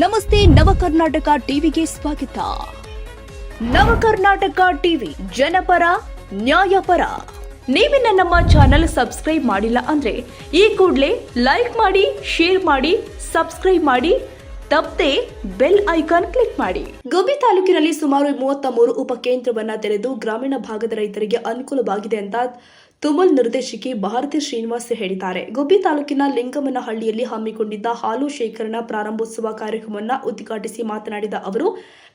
ನಮಸ್ತೆ, ನವಕರ್ನಾಟಕ ಟಿವಿಗೆ ಸ್ವಾಗತ. ನವಕರ್ನಾಟಕ ಟಿವಿ ಜನಪರ, ನ್ಯಾಯಪರ. ನೀವಿನ ನಮ್ಮ ಚಾನೆಲ್ ಸಬ್ಸ್ಕ್ರೈಬ್ ಮಾಡಿಲ್ಲ ಅಂದ್ರೆ ಈ ಕೂಡಲೇ ಲೈಕ್ ಮಾಡಿ, ಶೇರ್ ಮಾಡಿ, ಸಬ್ಸ್ಕ್ರೈಬ್ ಮಾಡಿ, ತಪ್ಪದೆ ಬೆಲ್ ಐಕಾನ್ ಕ್ಲಿಕ್ ಮಾಡಿ. ಗೋಬಿ ತಾಲೂಕಿನಲ್ಲಿ ಸುಮಾರು ಮೂವತ್ತ ಮೂರು ಉಪಕೇಂದ್ರವನ್ನ ತೆರೆದು ಗ್ರಾಮೀಣ ಭಾಗದ ರೈತರಿಗೆ ಅನುಕೂಲವಾಗಿದೆ ಅಂತ ತುಮಲ್ ನಿರ್ದೇಶಕಿ ಭಾರತಿ ಶ್ರೀನಿವಾಸ್ ಹೇಳಿದ್ದಾರೆ. ಗುಬ್ಬಿ ತಾಲೂಕಿನ ಲಿಂಗಮನಹಳ್ಳಿಯಲ್ಲಿ ಹಮ್ಮಿಕೊಂಡಿದ್ದ ಹಾಲು ಶೇಖರಣಾ ಪ್ರಾರಂಭೋತ್ಸವ ಕಾರ್ಯಕ್ರಮವನ್ನು ಉದ್ಘಾಟಿಸಿ ಮಾತನಾಡಿದ ಅವರು,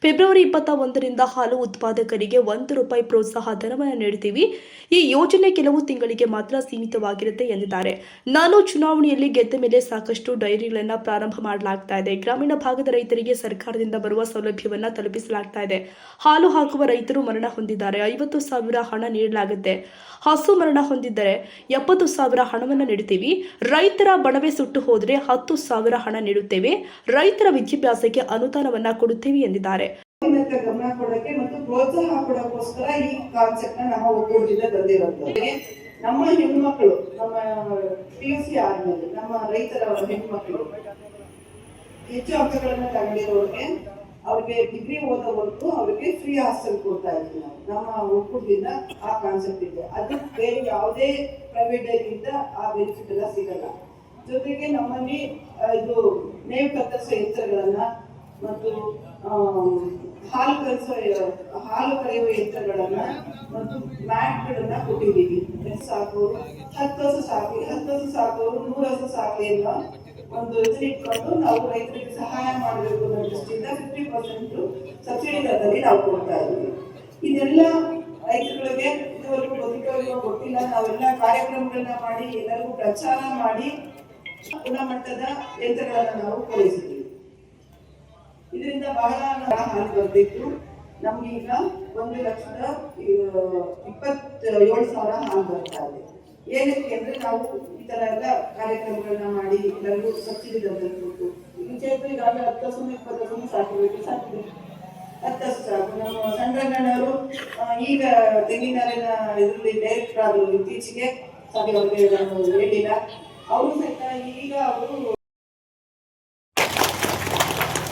ಫೆಬ್ರವರಿ ಇಪ್ಪತ್ತ ಒಂದರಿಂದ ಹಾಲು ಉತ್ಪಾದಕರಿಗೆ ಒಂದು ರೂಪಾಯಿ ಪ್ರೋತ್ಸಾಹ ಧನವನ್ನು ನೀಡುತ್ತೀವಿ. ಈ ಯೋಜನೆ ಕೆಲವು ತಿಂಗಳಿಗೆ ಮಾತ್ರ ಸೀಮಿತವಾಗಿರುತ್ತೆ ಎಂದಿದ್ದಾರೆ. ನಾನು ಚುನಾವಣೆಯಲ್ಲಿ ಗೆದ್ದ ಮೇಲೆ ಸಾಕಷ್ಟು ಡೈರಿಗಳನ್ನು ಪ್ರಾರಂಭ ಮಾಡಲಾಗ್ತಾ ಇದೆ. ಗ್ರಾಮೀಣ ಭಾಗದ ರೈತರಿಗೆ ಸರ್ಕಾರದಿಂದ ಬರುವ ಸೌಲಭ್ಯವನ್ನು ತಲುಪಿಸಲಾಗ್ತಾ ಇದೆ. ಹಾಲು ಹಾಕುವ ರೈತರು ಮರಣ ಹೊಂದಿದ್ದಾರೆ. ಐವತ್ತು ಸಾವಿರ ಹಣ ನೀಡಲಾಗುತ್ತೆ. ಹಸು ಮರಣ ಹೊಂದಿದ್ದರೆ ಎಪ್ಪತ್ತು ಸಾವಿರ ಹಣವನ್ನು ನೀಡುತ್ತೀವಿ. ರೈತರ ಬಣವೆ ಸುಟ್ಟು ಹೋದರೆ ಹತ್ತು ಸಾವಿರ ಹಣ ನೀಡುತ್ತೇವೆ. ರೈತರ ವಿದ್ಯಾಭ್ಯಾಸಕ್ಕೆ ಅನುದಾನವನ್ನ ಕೊಡುತ್ತೇವೆ ಎಂದಿದ್ದಾರೆ. ಗಮನ ಕೊಡಕ್ಕೆ ಮತ್ತು ಪ್ರೋತ್ಸಾಹ ಕೊಡೋಕ್ಕೋಸ್ಕರ ಈ ಕಾನ್ಸೆಪ್ಟ್ನ ನಮ್ಮ ಒಕ್ಕೂಟದಿಂದ ತಂದಿರೋದು ನಮ್ಮ ಹೆಣ್ಮಕ್ಳು, ನಮ್ಮ ಪಿ ಯು ಸಿ ಆದ್ಮೇಲೆ ನಮ್ಮ ರೈತರ ಹೆಣ್ಮಕ್ಳು ಹೆಚ್ಚು ಅಂಕಗಳನ್ನ ತಗೊಂಡಿರೋರಿಗೆ ಅವ್ರಿಗೆ ಡಿಗ್ರಿ ಓದೋವರೆಗೂ ಅವ್ರಿಗೆ ಫ್ರೀ ಹಾಸ್ಟೆಲ್ ಕೊಡ್ತಾ ಇದ್ವಿ ನಾವು. ನಮ್ಮ ಒಕ್ಕೂಟದಿಂದ ಆ ಕಾನ್ಸೆಪ್ಟ್ ಇದೆ. ಅದು ಬೇರೆ ಯಾವುದೇ ಪ್ರೈವೇಟ್ ಇಂದ ಆ ಬೆನಿಫಿಟ್ ಎಲ್ಲ ಸಿಗಲ್ಲ. ಜೊತೆಗೆ ನಮ್ಮಲ್ಲಿ ಇದು ಮೇವು ಕತ್ತರಿಸೋ ಯಂತ್ರಗಳನ್ನ ಮತ್ತು ಹಾಲು ಕಲಿಸೋ ಹಾಲು ಕರೆಯುವ ಯಂತ್ರಗಳನ್ನ ಮತ್ತು ಮ್ಯಾಟ್ಗಳನ್ನ ಕೊಟ್ಟಿದ್ದೀವಿ. ಸಾಕೋರು ಹತ್ತು ಹಸು ಸಾಕಿ, ಹತ್ತು ಹಸು ಸಾಕೋರು ನೂರು ಹಸು ಸಾಕಿ ಅನ್ನೋ ಒಂದು ಯೋಜನೆ ಇಟ್ಕೊಂಡು ನಾವು ರೈತರಿಗೆ ಸಹಾಯ ಮಾಡಬೇಕು ಅನ್ನೋ ದೃಷ್ಟಿಯಿಂದ ಫಿಫ್ಟಿ ಪರ್ಸೆಂಟ್ ಸಬ್ಸಿಡಿ ದರದಲ್ಲಿ ನಾವು ಕೊಡ್ತಾ ಇದ್ದೀವಿ. ಇದೆಲ್ಲ ರೈತರುಗಳಿಗೆ ಇದುವರೆಗೂ ಗೊತ್ತಿರೋ ಗೊತ್ತಿಲ್ಲ. ನಾವೆಲ್ಲ ಕಾರ್ಯಕ್ರಮಗಳನ್ನ ಮಾಡಿ, ಎಲ್ಲರಿಗೂ ಪ್ರಚಾರ ಮಾಡಿ ಗುಣಮಟ್ಟದ ಯಂತ್ರಗಳನ್ನು ನಾವು ಪೂರೈಸಿದ್ದೀವಿ. ಇದರಿಂದ ಬಹಳ ಹಾಲು ಬರ್ತಿತ್ತು ನಮ್ಗೆ ಈಗ ಒಂದು ಲಕ್ಷದ ಇಪ್ಪತ್ತೇಳು ಸಾವಿರ ಹಾಲು ಬರ್ತಾ ಇದೆ. ಏನಕ್ಕೆ ಅಂದ್ರೆ ನಾವು ಈ ತರ ಎಲ್ಲ ಕಾರ್ಯಕ್ರಮಗಳನ್ನ ಮಾಡಿ ಎಲ್ಲರಿಗೂ ಸಬ್ಸಿಡಿ ದರದಲ್ಲಿ ಕೊಟ್ಟು ಚೇತು ಈಗಾಗಲೇ ಹತ್ತು ಹಸು ಇಪ್ಪತ್ತು ಹಸು ಸಾಕಿರ್ಬೇಕು ಸಾಕಿದೆ. ಹತ್ತು ಸಾಕು. ನಮ್ಮ ಸಂಡ್ರಂಗಣ್ಣವರು ಈಗ ತೆಂಗಿನಾರಿನ ಇದರಲ್ಲಿ ಡೈರೆಕ್ಟರ್ ಆದರು ಇತ್ತೀಚೆಗೆ ಸರಿ ಅವ್ರಿಗೆ ನಾನು ಹೇಳಿಲ್ಲ. ಅವರು ಸಹಿತ ಈಗ ಅವರು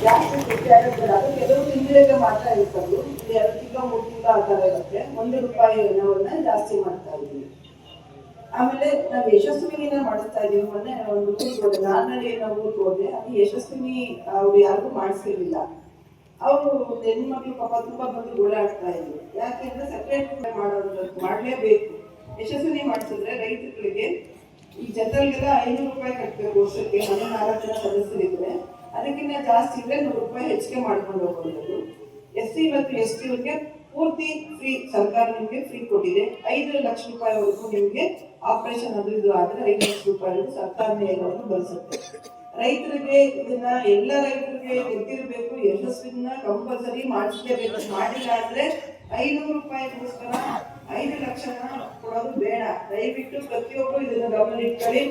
ಜಾಸ್ತಿ ಖುಷಿ ಅದು ಕೆಲವು ತಿಂಗಳಿಗೆ ಮಾತ್ರ ಇರ್ತದ್ದು. ಎರಡು ತಿಂಗಳು, ಮೂರು ತಿಂಗಳು ಆ ಥರ ಇರುತ್ತೆ. ಒಂದು ರೂಪಾಯಿ ಹಣವನ್ನ ಜಾಸ್ತಿ ಮಾಡ್ತಾ ಇದ್ದೀವಿ. ಆಮೇಲೆ ನಾವು ಯಶಸ್ವಿನಿನ ಮಾಡಿಸ್ತಾ ಇದೀವಿ ಮೊನ್ನೆ ಒಂದು ಊರಿಗೆ ಹೋದೆ ನಾನಲ್ಲಿ ನಾವು ಊರಿಗೆ ಹೋದೆ ಅದು ಯಶಸ್ವಿನಿ ಅವ್ರು ಯಾರಿಗೂ ಮಾಡಿಸಿರ್ಲಿಲ್ಲ. ಅವರು ಹೆಣ್ಮಕ್ಳು ಪಾಪ ತುಂಬಾ ಬಂದು ಓಡಾಡ್ತಾ ಇದ್ರು. ಯಾಕೆಂದ್ರೆ ಸೆಪರೇಟ್ ಮಾಡೋದು ಮಾಡಲೇಬೇಕು. ಯಶಸ್ವಿನಿ ಮಾಡಿಸಿದ್ರೆ ರೈತರಿಗೆ ಈ ಜನರಲ್ಗೆಲ್ಲ ಐನೂರು ರೂಪಾಯಿ ಕಟ್ಟಬೇಕು ವರ್ಷಕ್ಕೆ. ಮನೆ ನಾಲ್ಕು ಜನ ಸದಸ್ಯರಿದ್ರೆ ಅದಕ್ಕಿಂತ ಜಾಸ್ತಿ ಇದ್ರೆ ನೂರು ರೂಪಾಯಿ ಹೆಚ್ಚಿಗೆ ಮಾಡ್ಕೊಂಡು ಹೋಗೋದು. ಎಸ್ ಸಿ ಮತ್ತು ಎಸ್ ಟಿ ಪೂರ್ತಿ ಫ್ರೀ ಸರ್ಕಾರ ನಿಮಗೆ ಫ್ರೀ ಕೊಟ್ಟಿದೆ. ಐದು ಲಕ್ಷ ರೂಪಾಯಿವರೆಗೂ ನಿಮಗೆ ಆಪರೇಷನ್ ಅದು ಇದು ಆದರೆ ಐದು ಲಕ್ಷ ರೂಪಾಯಿ ಸರ್ಕಾರ ಎಲ್ಲವನ್ನು ಬಳಸುತ್ತೆ. ರೈತರಿಗೆ ಇದನ್ನ ಎಲ್ಲ ರೈತರಿಗೆ ಗೊತ್ತಿರಬೇಕು, ಯಶಸ್ವಿನ ಕಂಪಲ್ಸರಿ ಮಾಡಿಸಲೇಬೇಕು. ಮಾಡಿಲ್ಲ ಅಂದ್ರೆ ಐನೂರು ರೂಪಾಯಿಗೋಸ್ಕರ ಐದು ಲಕ್ಷನ ಕೊಡೋದು ಬೇಡ. ದಯವಿಟ್ಟು ಪ್ರತಿಯೊಬ್ಬರು ಇದನ್ನ ಗಮನ ಇಟ್ಕೊಳ್ಳಿ.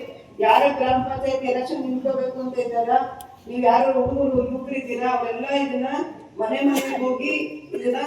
ಯಾರ ಗ್ರಾಮ ಪಂಚಾಯತ್ ಎಲೆಕ್ಷನ್ ನಿಂತ್ಕೋಬೇಕು ಅಂತ ಇದ್ದಾರ, ನೀವ್ ಯಾರು ಹುಡುಗರು ಯುವಕರಿದ್ದೀರಾ ಅವರೆಲ್ಲ ಇದನ್ನ ಮನೆ ಮನೆಗೆ ಹೋಗಿ ಇದನ್ನ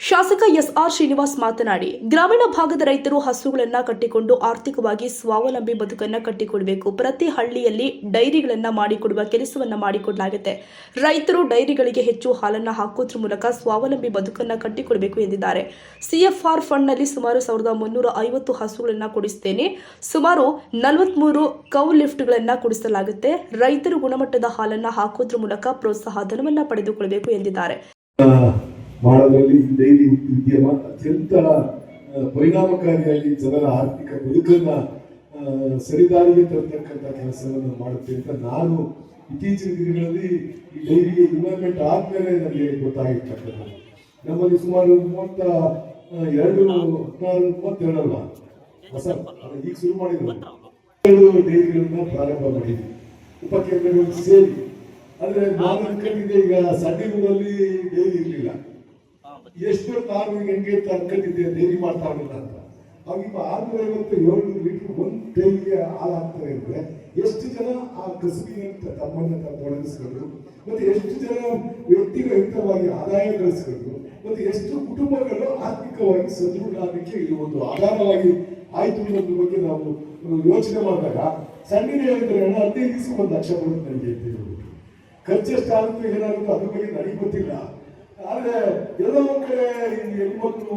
ಶಾಸಕ ಎಸ್ ಆರ್ ಶ್ರೀನಿವಾಸ್ ಮಾತನಾಡಿ, ಗ್ರಾಮೀಣ ಭಾಗದ ರೈತರು ಹಸುಗಳನ್ನ ಕಟ್ಟಿಕೊಂಡು ಆರ್ಥಿಕವಾಗಿ ಸ್ವಾವಲಂಬಿ ಬದುಕನ್ನ ಕಟ್ಟಿಕೊಡಬೇಕು. ಪ್ರತಿ ಹಳ್ಳಿಯಲ್ಲಿ ಡೈರಿಗಳನ್ನ ಮಾಡಿಕೊಡುವ ಕೆಲಸವನ್ನ ಮಾಡಿಕೊಡಲಾಗುತ್ತೆ. ರೈತರು ಡೈರಿಗಳಿಗೆ ಹೆಚ್ಚು ಹಾಲನ್ನ ಹಾಕೋದ್ರ ಮೂಲಕ ಸ್ವಾವಲಂಬಿ ಬದುಕನ್ನ ಕಟ್ಟಿಕೊಡಬೇಕು ಎಂದಿದ್ದಾರೆ. ಸಿಎಫ್ಆರ್ ಫಂಡ್ನಲ್ಲಿ ಸುಮಾರು ಸಾವಿರದ ಮುನ್ನೂರ ಐವತ್ತು ಹಸುಗಳನ್ನ ಕೊಡಿಸ್ತೇನೆ. ಸುಮಾರು ನಲವತ್ಮೂರು ಕೌ ಲಿಫ್ಟ್ಗಳನ್ನ ಕೊಡಿಸಲಾಗುತ್ತೆ. ರೈತರು ಗುಣಮಟ್ಟದ ಹಾಲನ್ನ ಹಾಕೋದ್ರ ಮೂಲಕ ಪ್ರೋತ್ಸಾಹ ಧನವನ್ನ ಪಡೆದುಕೊಳ್ಳಬೇಕು ಎಂದಿದ್ದಾರೆ. ಮಾಡೋದ್ರಲ್ಲಿ ಡೈರಿ ಉದ್ಯಮ ಅತ್ಯಂತ ಪರಿಣಾಮಕಾರಿಯಾಗಿ ಜನರ ಆರ್ಥಿಕ ಬದುಕನ್ನ ಸರಿದಾರಿಗೆ ತರತಕ್ಕಂಥ ಕೆಲಸವನ್ನು ಮಾಡುತ್ತೆ ಅಂತ ನಾನು ಇತ್ತೀಚಿನ ದಿನಗಳಲ್ಲಿ ಈ ಡೈರಿಗೆ ಇನ್ವೆಸ್ಟ್ಮೆಂಟ್ ಆದ್ಮೇಲೆ ನನಗೆ ಗೊತ್ತಾಗಿರ್ತಕ್ಕಂಥ ನಮ್ಮಲ್ಲಿ ಸುಮಾರು ಮೂವತ್ತ ಎರಡು, ಹದಿನಾರು ಮೂವತ್ತೆರಡಲ್ಲ ಹೊಸ ಈಗ ಶುರು ಮಾಡಿದ್ರು. ಡೈರಿಗಳನ್ನು ಡೈರಿಗಳನ್ನ ಪ್ರಾರಂಭ ಮಾಡಿದ್ವಿ. ಉಪಕೇಂದ್ರಗಳು ಸೇರಿ ಆದ್ರೆ ನಾನು ಅನ್ಕೊಂಡಿದ್ದೆ ಈಗ ಸಡಿಲಲ್ಲಿ ಡೈರಿ ಇರಲಿಲ್ಲ. ಎಷ್ಟು ನಾನು ಹೆಂಗೆ ಅನ್ಕೊಂಡಿದ್ದೆ ಡೈರಿ ಮಾಡ್ತಾ ಇರಲಿಲ್ಲ ಅಂತ. ಅವಾಗ ಆರ್ನೂರ ಐವತ್ತು ಏಳ್ನೂರು ಲೀಟರ್ ಒಂದು ಡೈರಿಗೆ ಹಾಲು ಹಾಕ್ತಾರೆ ಅಂದ್ರೆ ಎಷ್ಟು ಜನ ಆ ಕಸುಬಿನ ತಮ್ಮನ್ನ ತೊಡಗಿಸ್ಕೊಂಡು ಮತ್ತೆ ಎಷ್ಟು ಜನ ವ್ಯಕ್ತಿರಹಿತವಾಗಿ ಆದಾಯ ಗಳಿಸ್ಕೊಂಡು ಮತ್ತೆ ಎಷ್ಟು ಕುಟುಂಬಗಳು ಆರ್ಥಿಕವಾಗಿ ಸದೃಢ ಆಗಲಿಕ್ಕೆ ಇದು ಒಂದು ಆಧಾರವಾಗಿ ಆಯ್ತು ಅನ್ನೋದ್ರ ಬಗ್ಗೆ ನಾವು ಯೋಚನೆ ಮಾಡಿದಾಗ ಸಣ್ಣ ಹೇಳಿದ್ರೆ ಹದಿನೈದು ದಿವಸ ಒಂದು ಲಕ್ಷ ಬರುತ್ತೆ ನನಗೆ ಅಂತ ಖರ್ಚೆಷ್ಟು ಆಗುತ್ತೆ ಏನಾಗುತ್ತೋ ಅದ್ರ ಬಗ್ಗೆ ನನಗೆ ಗೊತ್ತಿಲ್ಲ ಆದರೆ ಎಲ್ಲೋ ಒಂದ್ ಕಡೆ ಹೆಣ್ಮಕ್ಳು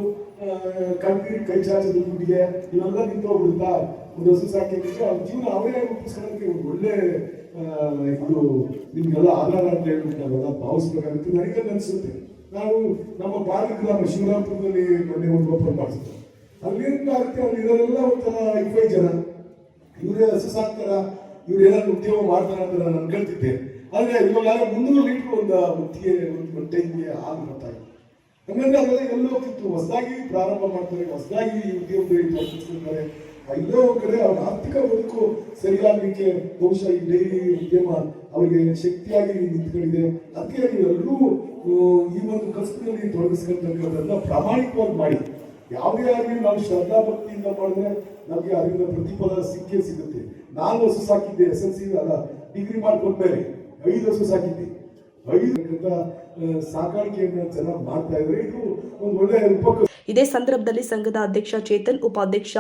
ಕಣ್ಣೀರು ಕೈ ಚಾಚದ ದುಡ್ಡಿಗೆ ಇವೆಲ್ಲ ನಿಂತೋಗ್ಬಿಡುತ್ತಾ ಒಂದು ಹಸು ಸಾಕಿದ್ರೆ ಅವ್ರ ಜೀವನ ಅವರೇ ರೂಪಿಸ್ಕೊಳ್ಳೋದಕ್ಕೆ ಒಂದು ಒಳ್ಳೆ ಇದು ನಿಮ್ಗೆಲ್ಲ ಆಧಾರ ಅಂತ ಹೇಳ್ಬಿಟ್ಟು ನಾವೆಲ್ಲ ಭಾವಿಸ್ಬೇಕಾಗುತ್ತೆ. ನನಗೆ ಅನಿಸುತ್ತೆ. ನಾವು ನಮ್ಮ ಬಾಲ್ಯ ಗ್ರಾಮ ಶಿವರಾಮಪುರದಲ್ಲಿ ಮೊನ್ನೆ ಒಂದು ಓಪನ್ ಮಾಡಿಸಿದ್ವಿ ಆಗುತ್ತೆ ಅಲ್ಲಿ ಒಂಥರ ಇಪ್ಪೈ ಜನ. ಇವರೇ ಹಸು ಸಾಕ್ತಾರ? ಇವ್ರು ಏನಾದ್ರು ಉದ್ಯೋಗ ಮಾಡ್ತಾರ ಅಂತ ನಾನು ಅನ್ಕೊಳ್ತಿದ್ದೆ. ಆದ್ರೆ ಇವಾಗ ಮುನ್ನೂರು ಲೀಟರ್ ಒಂದು ಮುತ್ತಿಗೆ, ಒಂದು ಟೈಮ್ಗೆ ಹಾಲು ಬರ್ತಾ ಇದೆ. ಹಂಗಂದ್ರೆ ಅದೆಲ್ಲ ಎಲ್ಲೋ ಹೋಗ್ತಿತ್ತು. ಹೊಸದಾಗಿ ಪ್ರಾರಂಭ ಮಾಡ್ತಾರೆ, ಹೊಸದಾಗಿ ಉದ್ಯೋಗದಲ್ಲಿ ಎಲ್ಲೋ ಕಡೆ ಅವ್ರ ಆರ್ಥಿಕ ಬದುಕು ಸರಿಯಾಗಲಿಕ್ಕೆ ಬಹುಶಃ ಈ ಡೈರಿ ಉದ್ಯಮ ಅವರಿಗೆ ಶಕ್ತಿಯಾಗಿ ನಿಂತ್ಕೊಂಡಿದೆ. ಅದಕ್ಕೆ ಎಲ್ಲರೂ ಈ ಒಂದು ಕಸ್ತಿನಲ್ಲಿ ತೊಡಗಿಸ್ಕೊಳ್ತಕ್ಕಂಥದ್ದನ್ನ ಪ್ರಾಮಾಣಿಕವಾಗಿ ಮಾಡಿ. ಯಾವುದೇ ಆಗಲಿ ನಾವು ಶ್ರದ್ಧಾ ಭಕ್ತಿಯಿಂದ ಮಾಡಿದ್ರೆ ನಮಗೆ ಅದರಿಂದ ಪ್ರತಿಫಲ ಸಿಕ್ಕೇ ಸಿಗುತ್ತೆ. ನಾನು ಸಾಕಿದ್ದೆ ಎಸ್ ಎಲ್ ಸಿ, ಅಲ್ಲ ಡಿಗ್ರಿ ಮಾಡ್ಕೊಂಡ್ಮೇಲೆ. ಐದು ಸಾಕಿದ್ದೆ ಐದು ಸಾಕಾಣಿಕೆಯನ್ನು ಚೆನ್ನಾಗಿ ಮಾಡ್ತಾ ಇದ್ರೆ ಇದು ಒಂದು ಒಳ್ಳೆ ಉಪಕ ಇದೇ ಸಂದರ್ಭದಲ್ಲಿ ಸಂಘದ ಅಧ್ಯಕ್ಷ ಚೇತನ್, ಉಪಾಧ್ಯಕ್ಷ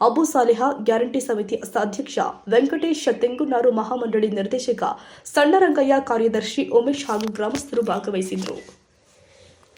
ಅಬು ಸಾಲಿಹಾ, ಗ್ಯಾರಂಟಿ ಸಮಿತಿ ಅಧ್ಯಕ್ಷ ವೆಂಕಟೇಶ್ ತೆಂಗುನಾರು ಮಹಾಮಂಡಳಿ ನಿರ್ದೇಶಕ ಸಣ್ಣರಂಗಯ್ಯ ಕಾರ್ಯದರ್ಶಿ ಉಮೇಶ್ ಹಾಗೂ ಗ್ರಾಮಸ್ಥರು ಭಾಗವಹಿಸಿದ್ರು